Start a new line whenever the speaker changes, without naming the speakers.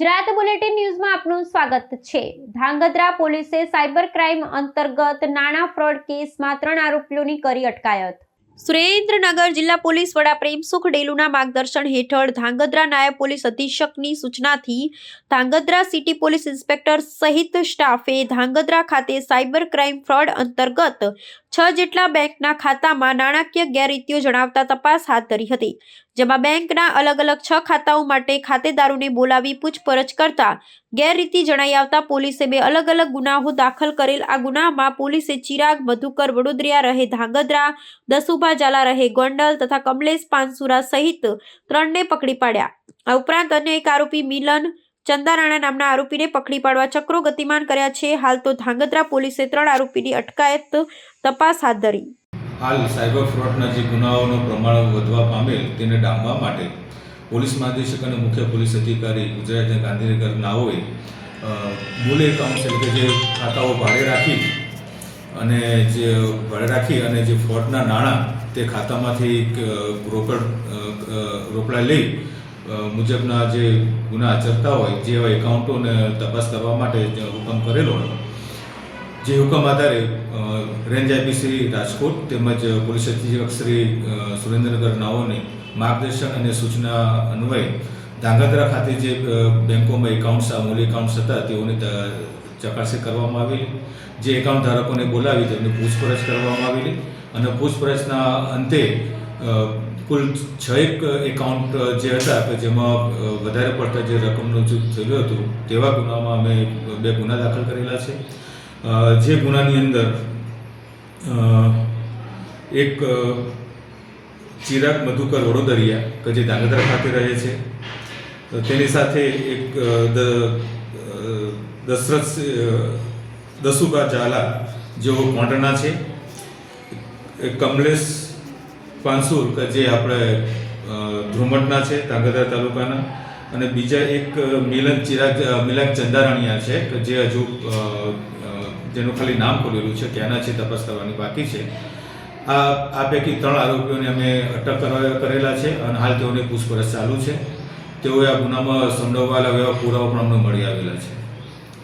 Gujarat bulletin ન્યૂઝમાં આપનું સ્વાગત છે. ધાંગધ્રા પોલીસે સાયબર ક્રાઇમ અંતર્ગત નાણાં ફ્રોડ કેસમાં ત્રણ આરોપીઓની કરી અટકાયત. સુરેન્દ્રનગર જિલ્લા પોલીસ વડા પ્રેમસુખ ડેલુના માર્ગદર્શન હેઠળ ધાંગધ્રા નાયબ પોલીસ અધિક્ષકની સૂચનાથી ધાંગધ્રા સિટી પોલીસ ઇન્સ્પેક્ટર સહિત સ્ટાફે ધાંગધ્રા ખાતે સાયબર ક્રાઇમ ફ્રોડ અંતર્ગત છ જેટલા બેંકના ખાતામાં નાણાકીય ગેરરીતિઓ જણાવતા તપાસ હાથ ધરી હતી. જેમાં બેંકના અલગ અલગ છ ખાતાઓ માટે ખાતેદારોને બોલાવી પૂછપરછ કરતા ગેરરીતિ જણાઈ આવતા પોલીસે બે અલગ અલગ ગુનાઓ દાખલ કરેલ. આ ગુનામાં પોલીસે ચિરાગ, મધુકર, વડોદરિયા રહે ધાંગધ્રા, દસુભા ઝાલા રહે ગોંડલ તથા કમલેશ પાનસુરા સહિત ત્રણને પકડી પાડ્યા. આ ઉપરાંત અન્ય એક આરોપી મિલન ચંદારાણા નામના આરોપીને પકડી પાડવા ચક્રો ગતિમાન કર્યા છે. હાલ તો ધાંગધ્રા પોલીસે ત્રણ આરોપીની અટકાયત તપાસ હાથ ધરી.
હાલ સાયબર ફ્રોડના જે ગુનાઓનો પ્રમાણ વધવા પામેલ તેને ડામવા માટે પોલીસ મહાનિદેશક અને મુખ્ય પોલીસ અધિકારી ગુજરાત અને ગાંધીનગર નાઓએ મૂળ એકાઉન્ટ્સ એટલે કે જે ખાતાઓ ભાડે રાખી અને જે ભાડે રાખી અને જે ફ્રોડના નાણાં તે ખાતામાંથી રોકડ રોકડા લઈ મુજબના જે ગુના આચરતા હોય જેવા એકાઉન્ટોને તપાસ કરવા માટે હુકમ કરેલો હતો જે હુકમ આધારે રેન્જ આઈપીસી રાજકોટ તેમજ પોલીસ અધિક્ષક શ્રી સુરેન્દ્રનગર નાઓની માર્ગદર્શન અને સૂચના અન્વયે ધાંગધ્રા ખાતે જે બેંકોમાં એકાઉન્ટ્સ આ એકાઉન્ટ્સ હતા, તેઓની ચકાસણી કરવામાં આવેલી. જે એકાઉન્ટ ધારકોને બોલાવી તેમની પૂછપરછ કરવામાં આવેલી અને પૂછપરછના અંતે કુલ છ એક એકાઉન્ટ જે હતા કે જેમાં વધારે પડતા જે રકમનું થયેલું હતું, તેવા ગુનામાં અમે બે ગુના દાખલ કરેલા છે. જે ગુનાની અંદર એક ચિરાગ મધુકર વડોદરિયા કે જે ધાંગધ્રા ખાતે રહે છે તેની સાથે એક દશરથ દસુકા ઝાલા જેઓ કોંટના છે કમલેશ પાનસુર કે જે આપણે ધ્રુમટના છે ધાંગધ્રા તાલુકાના અને બીજા એક મિલન ચિરાગ અ, મિલન ચંદારાણીયા છે કે જે હજુ જેનું ખાલી નામ ખોલેલું છે ક્યાંના છે તપાસ કરવાની બાકી છે. આ આ પૈકી ત્રણ આરોપીઓને અમે અટક કરવા કરેલા છે અને હાલ તેઓની પૂછપરછ ચાલુ છે. તેઓએ આ ગુનામાં સંડોવાયેલા એવા પુરાવા પણ અમને મળી આવેલા છે.